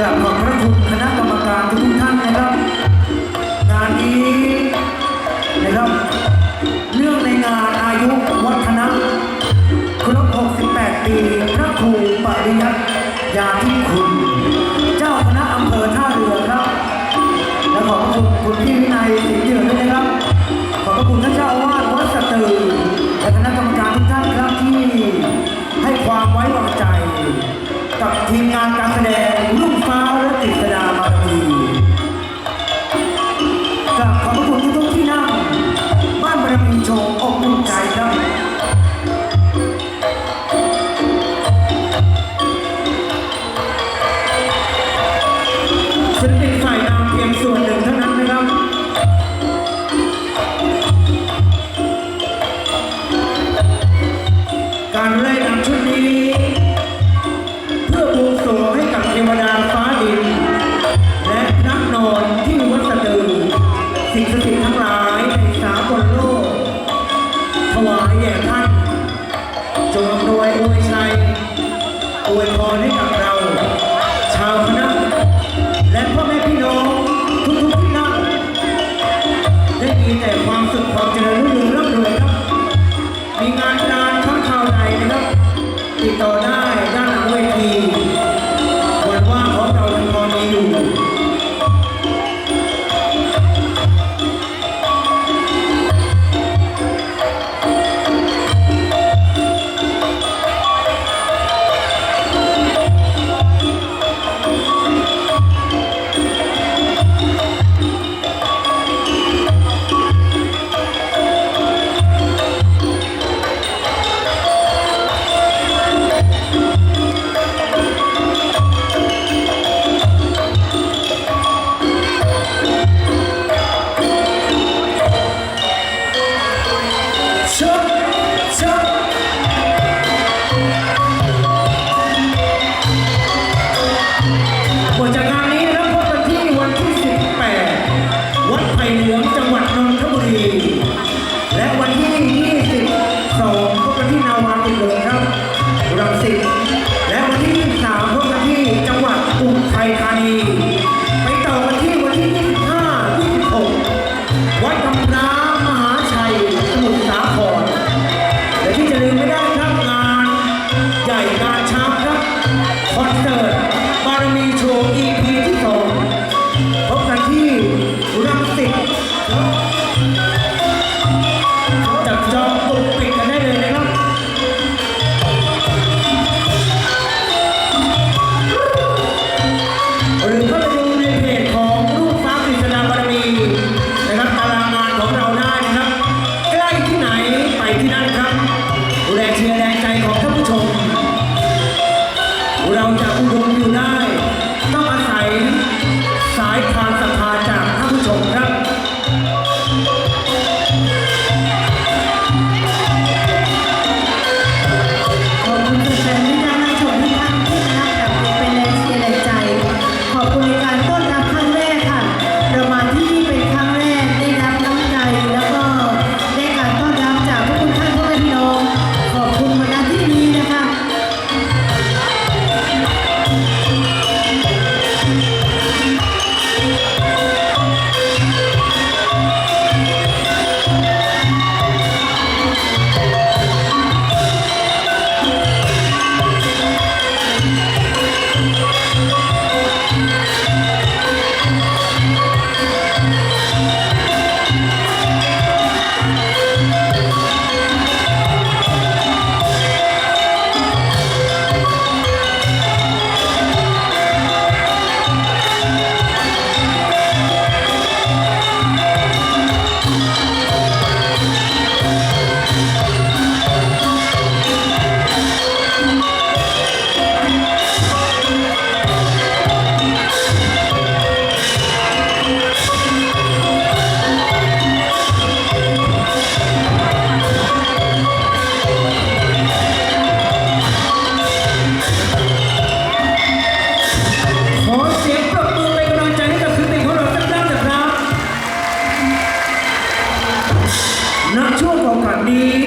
กราบขอบพระคุณคณะกรรมการทุกท่านนะครับ งานนี้นะครับเรื่องในงานอายุวัฒนะครบ 68 ปี พระครูปริยัติยาที่คุณ เจ้าคณะอำเภอท่าเรือครับ และขอบคุณคุณพี่วินัยสิงห์เดือนด้วยนะครับ ขอบคุณท่านเจ้าอาวาสวัดสตือและคณะกรรมการทุกท่านครับที่ให้ความไว้วางใจ กับทีมงาน Amen.